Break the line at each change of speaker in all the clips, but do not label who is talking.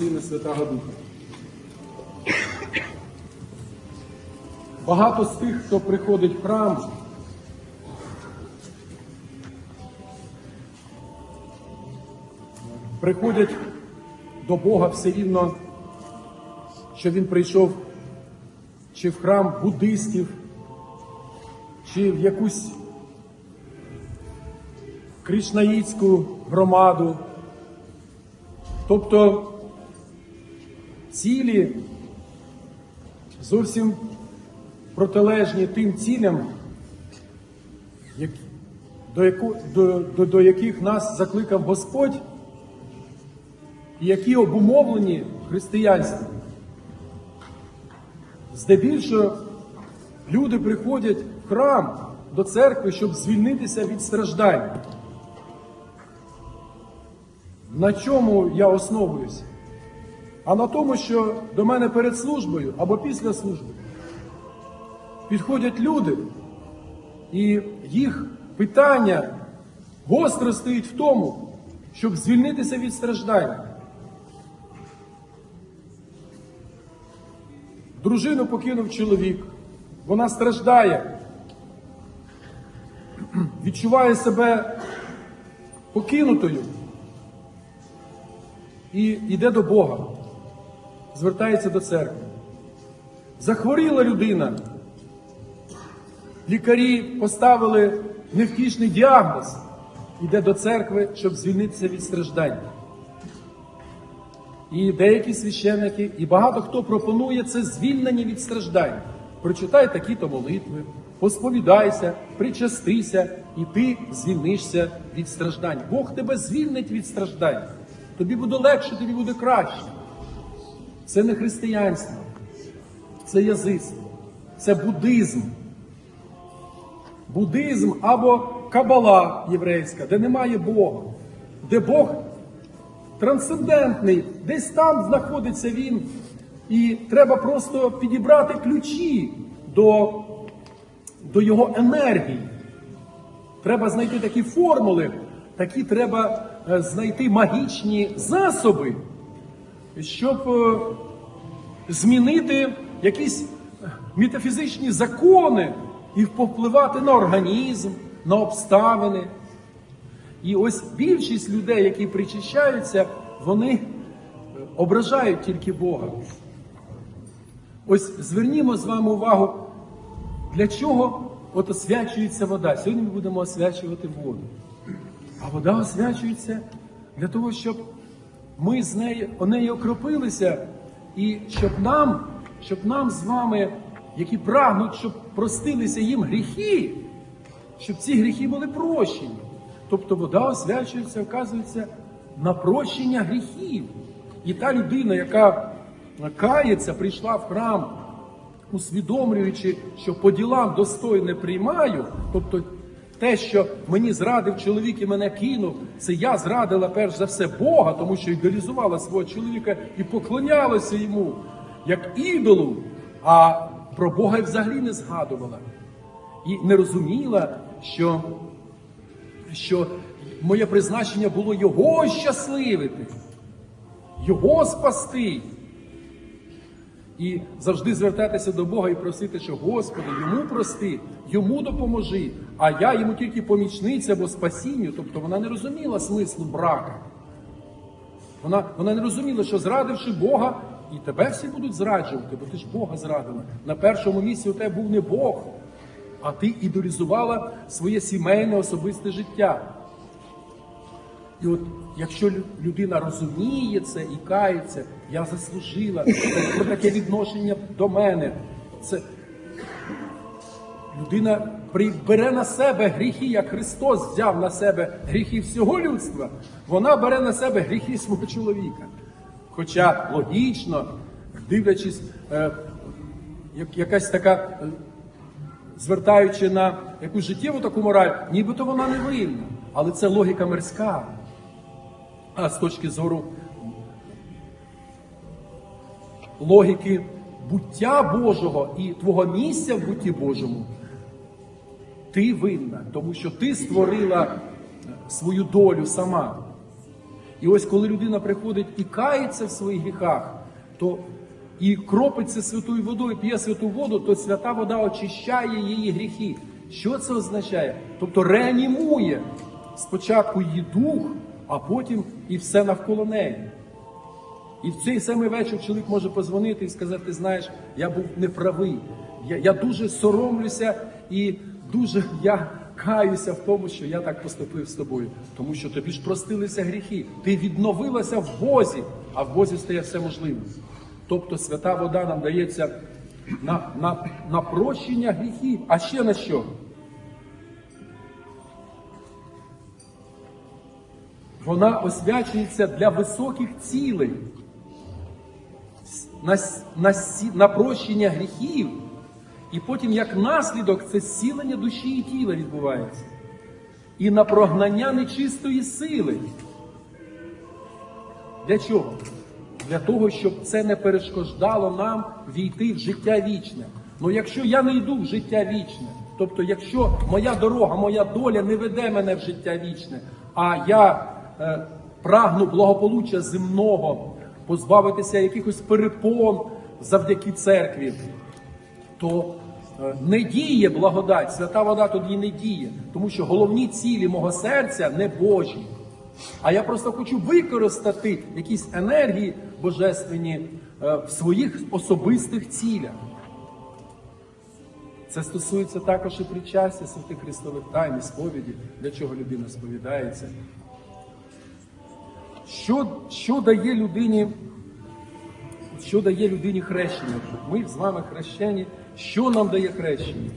Сина Святого Духа. Багато з тих, хто приходить в храм, приходять до Бога все рівно, що він прийшов чи в храм буддистів, чи в якусь кришнаїцьку громаду. Тобто цілі зовсім протилежні тим цілям, до, яку, до, до, до яких нас закликав Господь, і які обумовлені християнством. Здебільшого люди приходять в храм до церкви, щоб звільнитися від страждань. На чому я основуюся? А на тому, що до мене перед службою або після служби підходять люди, і їх питання гостро стоїть в тому, щоб звільнитися від страждань. Дружину покинув чоловік, вона страждає, відчуває себе покинутою. І йде до Бога, звертається до церкви. Захворіла людина. Лікарі поставили невтішний діагноз, йде до церкви, щоб звільнитися від страждань. І деякі священники, і багато хто пропонує це звільнення від страждань. Прочитай такі-то молитви, посповідайся, причастися, і ти звільнишся від страждань. Бог тебе звільнить від страждань. Тобі буде легше, тобі буде краще. Це не християнство, це язицтво, це буддизм. Буддизм або кабала єврейська, де немає Бога, де Бог трансцендентний, десь там знаходиться він, і треба просто підібрати ключі до, до його енергії. Треба знайти такі формули, такі треба е, знайти магічні засоби, щоб е, змінити якісь метафізичні закони і повпливати на організм, на обставини. І ось більшість людей, які причащаються, вони е, ображають тільки Бога. Ось звернімо з вами увагу, для чого от освячується вода. Сьогодні ми будемо освячувати воду. А вода освячується для того, щоб ми з нею о неї окропилися, і щоб нам, щоб нам з вами, які прагнуть, щоб простилися їм гріхи, щоб ці гріхи були прощені. Тобто вода освячується, оказується, на прощення гріхів. І та людина, яка кається, прийшла в храм, усвідомлюючи, що по ділам достойне приймаю, тобто те, що мені зрадив чоловік і мене кинув, це я зрадила перш за все Бога, тому що ідеалізувала свого чоловіка і поклонялася йому як ідолу, а про Бога й взагалі не згадувала. І не розуміла, що, що моє призначення було його щасливити, його спасти. І завжди звертатися до Бога і просити, що Господи, йому прости, йому допоможи, а я йому тільки помічниця або спасінню. Тобто вона не розуміла смислу брака. Вона, вона не розуміла, що зрадивши Бога, і тебе всі будуть зраджувати, бо ти ж Бога зрадила. На першому місці у тебе був не Бог, а ти ідолізувала своє сімейне особисте життя. І от якщо людина розуміє це і кається, я заслужила про таке відношення до мене. Це людина бере на себе гріхи, як Христос взяв на себе гріхи всього людства, вона бере на себе гріхи свого чоловіка. Хоча логічно, дивлячись, е, як, якась така. е, звертаючи на якусь життєву таку мораль, нібито вона не винна. Але це логіка мирська. А з точки зору логіки буття Божого і твого місця в бутті Божому, ти винна, тому що ти створила свою долю сама. І ось коли людина приходить і кається в своїх гріхах, то і кропиться святою водою, п'є святу воду, то свята вода очищає її гріхи. Що це означає? Тобто реанімує спочатку її дух, а потім і все навколо неї. І в цей самий вечір чоловік може позвонити і сказати: ти знаєш, я був неправий. Я, я дуже соромлюся і дуже я каюся в тому, що я так поступив з тобою. Тому що тобі ж простилися гріхи. Ти відновилася в Бозі, а в Бозі стає все можливе. Тобто свята вода нам дається на, на, на прощення гріхів. А ще на що? Вона освячується для високих цілей на, на, на прощення гріхів, і потім, як наслідок, це зцілення душі і тіла відбувається. І на прогнання нечистої сили. Для чого? Для того, щоб це не перешкоджало нам війти в життя вічне. Ну якщо я не йду в життя вічне, тобто, якщо моя дорога, моя доля не веде мене в життя вічне, а я прагну благополуччя земного, позбавитися якихось перепон завдяки церкві, то е, не діє благодать, свята вода тоді не діє, тому що головні цілі мого серця не Божі. А я просто хочу використати якісь енергії божественні е, в своїх особистих цілях. Це стосується також і причастя святих Христових тайн і сповіді, для чого людина сповідається. Що, що дає людині що дає людині хрещення? Ми з вами хрещені. Що нам дає хрещення?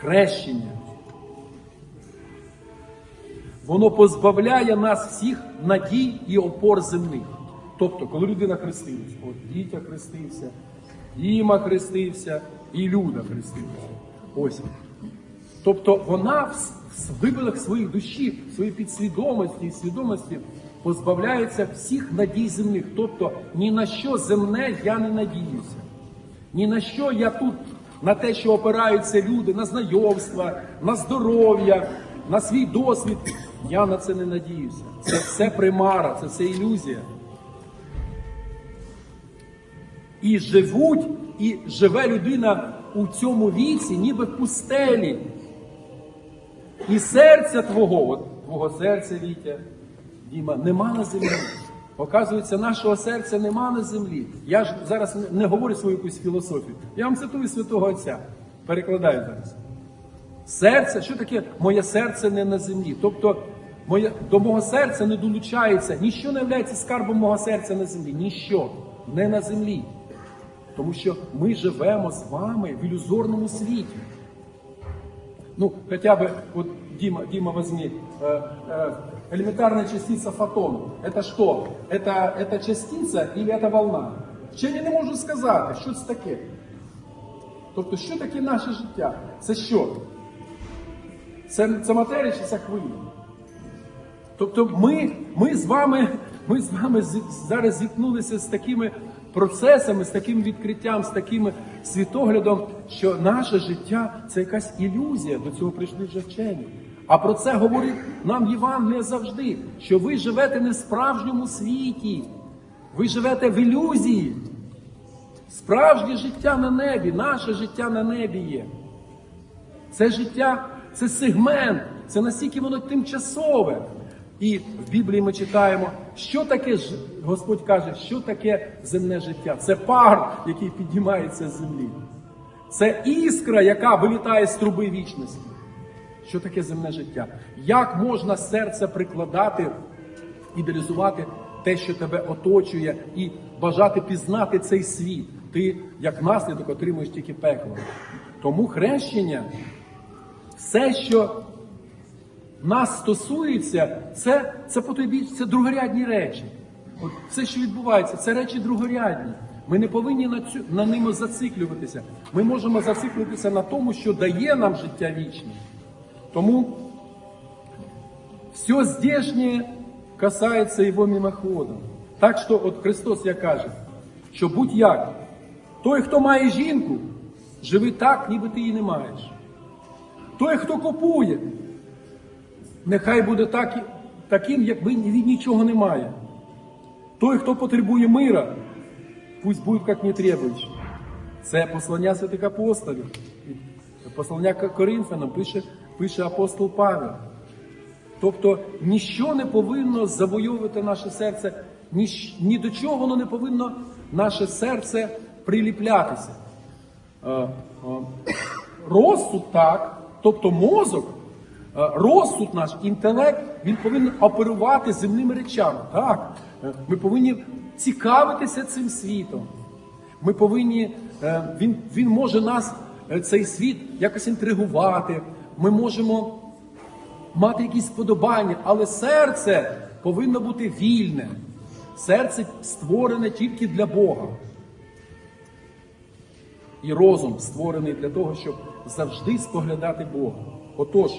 Хрещення. Воно позбавляє нас всіх надій і опор земних. Тобто, коли людина хрестилася, от Дітя хрестився, Діма хрестився, і Люда хрестилася. Ось. Тобто вона вибилах своїх душі, в своїй підсвідомості і свідомості позбавляється всіх надій земних. Тобто ні на що земне я не надіюся. Ні на що я тут, на те, що опираються люди, на знайомства, на здоров'я, на свій досвід. Я на це не надіюся. Це все примара, це все ілюзія. І живуть, і живе людина у цьому віці, ніби в пустелі. І серця твого, от твого серця, Вітя, Діма, нема на землі. Оказується, нашого серця нема на землі. Я ж зараз не- говорю свою якусь філософію. Я вам цитую святого Отця. Перекладаю зараз. Серце, що таке моє серце не на землі? Тобто моє, до мого серця не долучається, ніщо не є скарбом мого серця на землі. Ніщо не на землі. Тому що ми живемо з вами в ілюзорному світі. Ну, хотя бы, вот Дима, Дима возьми, э, э, элементарная частица фотона. Это что? Это, это частица или это волна? Ще я не можу сказати, що це таке. Тобто, що таке наше життя? Це що? Це, це матерія чи це хвиля? Тобто ми, ми з вами, ми з вами зі- зараз зіткнулися з такими процесами, з таким відкриттям, з таким світоглядом, що наше життя це якась ілюзія. До цього прийшли вже вчені. А про це говорить нам Євангелія завжди, що ви живете не в справжньому світі, ви живете в ілюзії. Справжнє життя на небі, наше життя на небі є. Це життя, це сегмент, це настільки воно тимчасове. І в Біблії ми читаємо, що таке Господь каже, що таке земне життя. Це пар, який піднімається з землі. Це іскра, яка вилітає з труби вічності. Що таке земне життя? Як можна серце прикладати, ідеалізувати те, що тебе оточує, і бажати пізнати цей світ? Ти як наслідок отримуєш тільки пекло. Тому хрещення, все, що нас стосується, це, це по той біч, це другорядні речі. От все, що відбувається, це речі другорядні. Ми не повинні на, цю, на ними зациклюватися. Ми можемо зациклитися на тому, що дає нам життя вічне. Тому все здешнее касается его мимоходом. Так що от Христос як каже, що будь-як, той, хто має жінку, живи так, ніби ти її не маєш. Той, хто купує, нехай буде так, таким, якби він нічого не має. Той, хто потребує мира, пусть буде як не требуючий. Це послання святих апостолів. Послання Коринфянам пише, пише апостол Павел. Тобто ніщо не повинно завойовувати наше серце, ні, ні до чого воно не повинно наше серце приліплятися. Е, е, Розсуд так, тобто мозок, розсуд наш, інтелект, він повинен оперувати земними речами. Так, Е, ми повинні цікавитися цим світом. Ми повинні, е, він, він може нас, е, цей світ, якось інтригувати. Ми можемо мати якісь сподобання, але серце повинно бути вільне. Серце створене тільки для Бога. І розум створений для того, щоб завжди споглядати Бога. Отож,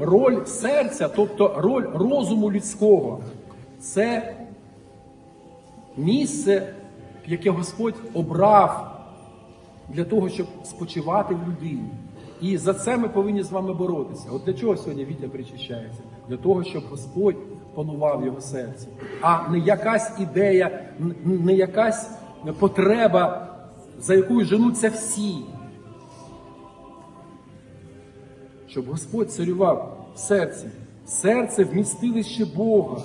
роль серця, тобто роль розуму людського, це місце, яке Господь обрав для того, щоб спочивати в людині. І за це ми повинні з вами боротися. От для чого сьогодні Вітя причащається? Для того, щоб Господь панував його серці, а не якась ідея, не якась потреба, за якою женуться всі. Щоб Господь царював в серці. Серце вмістилище Бога.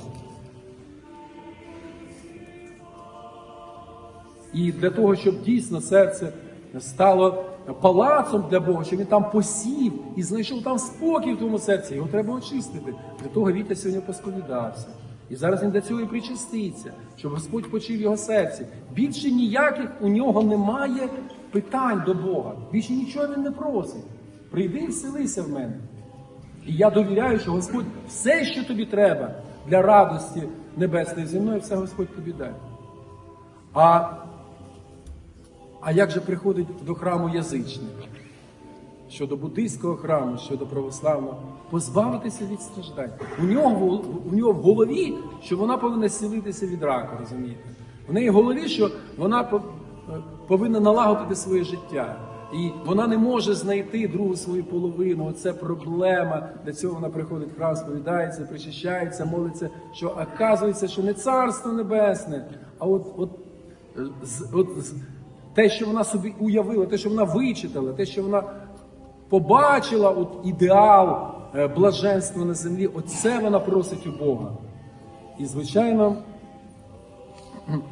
І для того, щоб дійсно серце стало палацом для Бога, щоб він там посів і знайшов там спокій в тому серці, його треба очистити. Для того Вітя сьогодні посповідався. І зараз він для цього і причаститься, щоб Господь почив його серці. Більше ніяких у нього немає питань до Бога. Більше нічого він не просить. Прийди і вселися в мене. І я довіряю, що Господь все, що тобі треба для радості небесної зі мною, все Господь тобі дасть. А, а як же приходить до храму язичник? Щодо буддийського храму, щодо православного, позбавитися від страждань. У нього, у нього в голові, що вона повинна зцілитися від раку, розумієте? В неї в голові, що вона е, повинна налагодити своє життя. І вона не може знайти другу свою половину. Оце проблема. Для цього вона приходить в храм, сповідається, причащається, молиться, що оказується, що не царство небесне, а от, от, от те, що вона собі уявила, те, що вона вичитала, те, що вона побачила от ідеал е, блаженства на землі, оце вона просить у Бога. І, звичайно,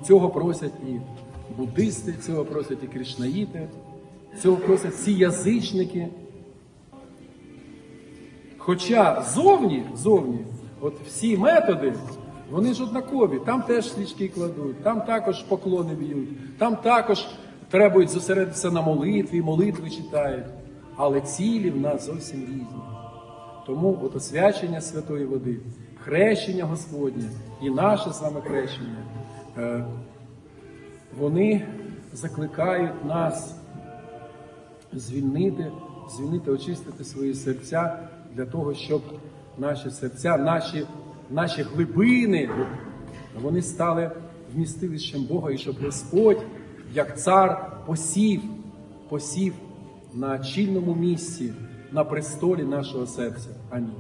цього просять і буддисти, цього просять і кришнаїти, цього просять всі язичники. Хоча зовні, зовні, от всі методи, вони ж однакові. Там теж свічки кладуть, там також поклони б'ють, там також требують зосередитися на молитві, молитви читають. Але цілі в нас зовсім різні. Тому от освячення святої води, хрещення Господнє і наше вами хрещення, е, вони закликають нас звільнити, звільнити, очистити свої серця для того, щоб наші серця, наші, наші глибини, вони стали вмістилищем Бога, і щоб Господь, як цар, посів, посів на чільному місці, на престолі нашого серця. Амінь.